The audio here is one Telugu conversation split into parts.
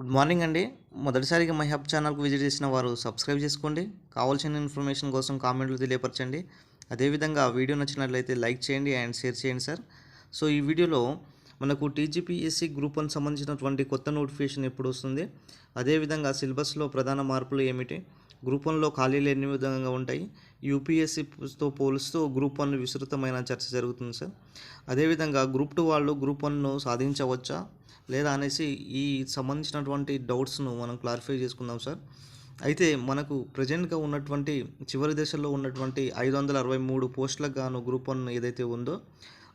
గుడ్ మార్నింగ్ అండి. మొదటిసారిగా మై హబ్ ఛానల్కు విజిట్ చేసిన వారు సబ్స్క్రైబ్ చేసుకోండి. కావాల్సిన ఇన్ఫర్మేషన్ కోసం కామెంట్లు తెలియపరచండి. అదేవిధంగా వీడియో నచ్చినట్లయితే లైక్ చేయండి అండ్ షేర్ చేయండి సార్. సో ఈ వీడియోలో మనకు టీజీపీఎస్సీ గ్రూప్ వన్ సంబంధించినటువంటి కొత్త నోటిఫికేషన్ ఎప్పుడు వస్తుంది? అదేవిధంగా సిలబస్లో ప్రధాన మార్పులు ఏమిటి? గ్రూప్ వన్లో ఖాళీలు ఎన్ని విధంగా ఉంటాయి? యూపీఎస్సీతో పోలుస్తూ గ్రూప్ వన్ విస్తృతమైన చర్చ జరుగుతుంది సార్. అదేవిధంగా గ్రూప్ టూ వాళ్ళు గ్రూప్ వన్ను సాధించవచ్చా? లేదా అనేసి ఈ సంబంధించినటువంటి డౌట్స్ను మనం క్లారిఫై చేసుకుందాం సార్. అయితే మనకు ప్రజెంట్గా ఉన్నటువంటి చివరి దశలో ఉన్నటువంటి ఐదు వందల అరవై మూడు పోస్టులకు గాను గ్రూప్ వన్ ఏదైతే ఉందో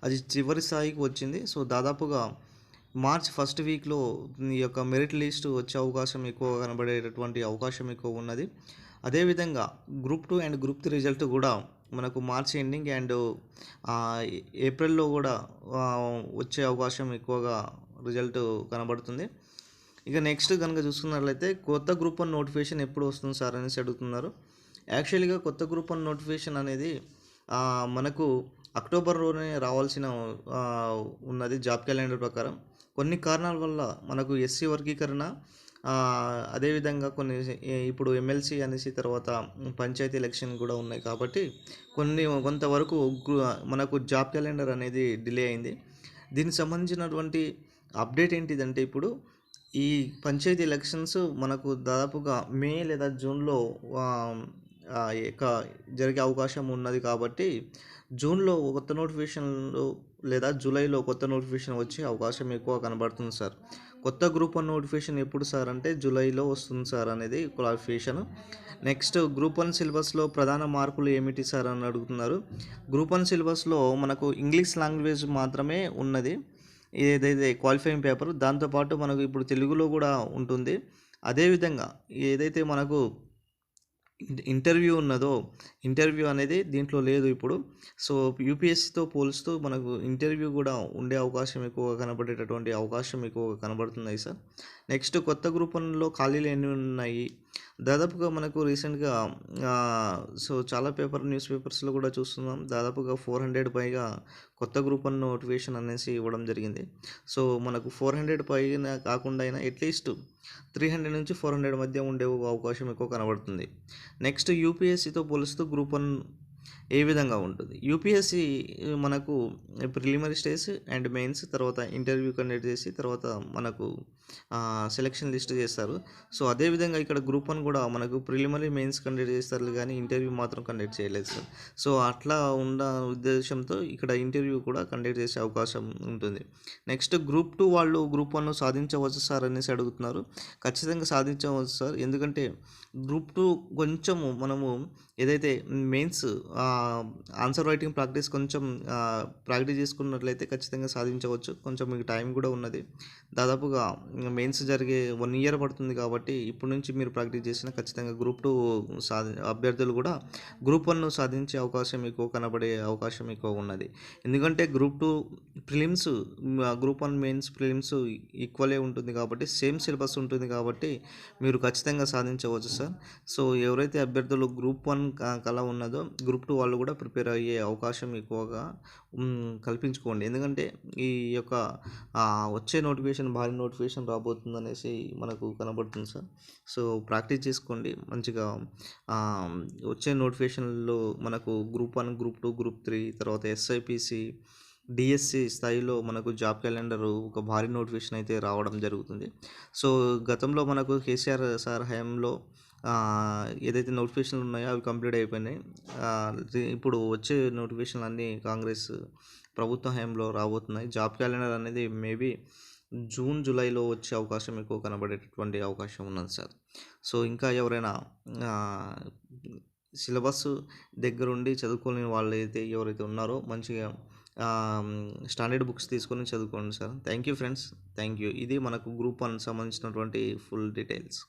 అది చివరి స్థాయికి వచ్చింది. సో దాదాపుగా మార్చ్ ఫస్ట్ వీక్లో ఈ యొక్క మెరిట్ లిస్ట్ వచ్చే అవకాశం ఎక్కువ కనబడేటటువంటి అవకాశం ఎక్కువ ఉన్నది. అదేవిధంగా group two and group three result కూడా మనకు మార్చ్ ఎండింగ్ అండ్ ఏప్రిల్లో కూడా వచ్చే అవకాశం ఎక్కువగా రిజల్ట్ కనబడుతుంది. ఇక నెక్స్ట్ కనుక చూసుకున్నట్లయితే కొత్త గ్రూప్ వన్ నోటిఫికేషన్ ఎప్పుడు వస్తుంది సార్ అనేసి అడుగుతున్నారు. యాక్చువల్గా కొత్త గ్రూప్ వన్ నోటిఫికేషన్ అనేది మనకు అక్టోబర్లోనే రావాల్సిన ఉన్నది జాబ్ క్యాలెండర్ ప్రకారం. కొన్ని కారణాల వల్ల మనకు ఎస్సీ వర్గీకరణ అదేవిధంగా కొన్ని ఇప్పుడు ఎమ్మెల్సీ అనేసి తర్వాత పంచాయతీ ఎలక్షన్ కూడా ఉన్నాయి కాబట్టి కొన్ని కొంతవరకు మనకు జాబ్ క్యాలెండర్ అనేది డిలే అయింది. దీనికి సంబంధించినటువంటి అప్డేట్ ఏంటిదంటే ఇప్పుడు ఈ పంచాయతీ ఎలక్షన్స్ మనకు దాదాపుగా మే లేదా జూన్లో ఆ, జరిగే అవకాశం ఉన్నది కాబట్టి జూన్లో కొత్త నోటిఫికేషన్లు లేదా జూలైలో కొత్త నోటిఫికేషన్ వచ్చే అవకాశం ఎక్కువ కనబడుతుంది సార్. కొత్త గ్రూప్ వన్ నోటిఫికేషన్ ఎప్పుడు సార్ అంటే జూలైలో వస్తుంది సార్ అనేది క్లారిఫికేషన్. నెక్స్ట్ గ్రూప్ వన్ సిలబస్లో ప్రధాన మార్పులు ఏమిటి సార్ అని అడుగుతున్నారు. గ్రూప్ వన్ సిలబస్లో మనకు ఇంగ్లీష్ లాంగ్వేజ్ మాత్రమే ఉన్నది. ఏదైతే క్వాలిఫైయింగ్ పేపర్ దాంతోపాటు మనకు ఇప్పుడు తెలుగులో కూడా ఉంటుంది. అదేవిధంగా ఏదైతే మనకు ఇంటర్వ్యూ ఉన్నదో ఇంటర్వ్యూ అనేది దీంట్లో లేదు ఇప్పుడు. సో యూపీఎస్సీతో పోలుస్తూ మనకు ఇంటర్వ్యూ కూడా ఉండే అవకాశం ఎక్కువగా కనబడేటటువంటి అవకాశం ఎక్కువగా కనబడుతున్నాయి సార్. నెక్స్ట్ కొత్త గ్రూపంలో ఖాళీలు ఎన్ని ఉన్నాయి? దాదాపుగా మనకు రీసెంట్గా సో చాలా పేపర్ న్యూస్ పేపర్స్లో కూడా చూస్తున్నాం. దాదాపుగా ఫోర్ హండ్రెడ్ పైగా కొత్త గ్రూప్ వన్ నోటిఫికేషన్ అనేసి ఇవ్వడం జరిగింది. సో మనకు ఫోర్ హండ్రెడ్ పైన కాకుండా అయినా అట్లీస్ట్ త్రీ హండ్రెడ్ నుంచి ఫోర్ హండ్రెడ్ మధ్య ఉండే అవకాశం ఎక్కువ కనబడుతుంది. నెక్స్ట్ యూపీఎస్సీతో పోలిస్తూ గ్రూప్ వన్ ఏ విధంగా ఉంటుంది? యూపీఎస్సీ మనకు ప్రిలిమినరీ స్టేజ్ అండ్ మెయిన్స్ తర్వాత ఇంటర్వ్యూ కండక్ట్ చేసి తర్వాత మనకు సెలక్షన్ లిస్ట్ చేస్తారు. సో అదేవిధంగా ఇక్కడ గ్రూప్ వన్ కూడా మనకు ప్రిలిమినరీ మెయిన్స్ కండక్ట్ చేస్తారు కానీ ఇంటర్వ్యూ మాత్రం కండక్ట్ చేయలేదు సార్. సో అట్లా ఉన్న ఉద్దేశంతో ఇక్కడ ఇంటర్వ్యూ కూడా కండక్ట్ చేసే అవకాశం ఉంటుంది. నెక్స్ట్ గ్రూప్ టూ వాళ్ళు గ్రూప్ వన్ సాధించవచ్చు సార్ అనేసి అడుగుతున్నారు. ఖచ్చితంగా సాధించవచ్చు సార్. ఎందుకంటే గ్రూప్ టూ కొంచెము మనము ఏదైతే మెయిన్స్ ఆన్సర్ రైటింగ్ ప్రాక్టీస్ కొంచెం ప్రాక్టీస్ చేసుకున్నట్లయితే ఖచ్చితంగా సాధించవచ్చు. కొంచెం మీకు టైం కూడా ఉన్నది. దాదాపుగా మెయిన్స్ జరిగే వన్ ఇయర్ పడుతుంది కాబట్టి ఇప్పటి నుంచి మీరు ప్రాక్టీస్ చేసిన ఖచ్చితంగా గ్రూప్ టూ సాధి అభ్యర్థులు కూడా గ్రూప్ వన్ సాధించే అవకాశం ఎక్కువ కనబడే అవకాశం ఎక్కువ ఉన్నది. ఎందుకంటే group two prelims group one mains prelims ఈక్వలే ఉంటుంది కాబట్టి సేమ్ సిలబస్ ఉంటుంది కాబట్టి మీరు ఖచ్చితంగా సాధించవచ్చు సార్. సో ఎవరైతే అభ్యర్థులు గ్రూప్ వన్ కళ ఉన్నదో గ్రూప్ టూ వాళ్ళు కూడా ప్రిపేర్ అయ్యే అవకాశం ఎక్కువగా కల్పించుకోండి. ఎందుకంటే ఈ యొక్క వచ్చే నోటిఫికేషన్ భారీ నోటిఫికేషన్ రాబోతుంది అనేసి మనకు కనబడుతుంది సార్. సో ప్రాక్టీస్ చేసుకోండి. మంచిగా వచ్చే నోటిఫికేషన్లో మనకు group one group two group three తర్వాత ఎస్ఐపిసి డిఎస్సి స్థాయిలో మనకు జాబ్ క్యాలెండర్ ఒక భారీ నోటిఫికేషన్ అయితే రావడం జరుగుతుంది. సో గతంలో మనకు కేసీఆర్ సార్ హయాంలో ఏదైతే నోటిఫికేషన్లు ఉన్నాయో అవి కంప్లీట్ అయిపోయినాయి. ఇప్పుడు వచ్చే నోటిఫికేషన్లు అన్నీ కాంగ్రెస్ ప్రభుత్వ హయాంలో రాబోతున్నాయి. జాబ్ క్యాలెండర్ అనేది మేబీ జూన్ జూలైలో వచ్చే అవకాశం ఎక్కువ కనబడేటటువంటి అవకాశం ఉన్నది సార్. సో ఇంకా ఎవరైనా సిలబస్ దగ్గరుండి చదువుకోలేని వాళ్ళు అయితే ఎవరైతే ఉన్నారో మంచిగా స్టాండర్డ్ బుక్స్ తీసుకొని చదువుకోండి sir. Thank you friends. Thank you. ఇది మనకు గ్రూప్ వన్ సంబంధించినటువంటి ఫుల్ డీటెయిల్స్.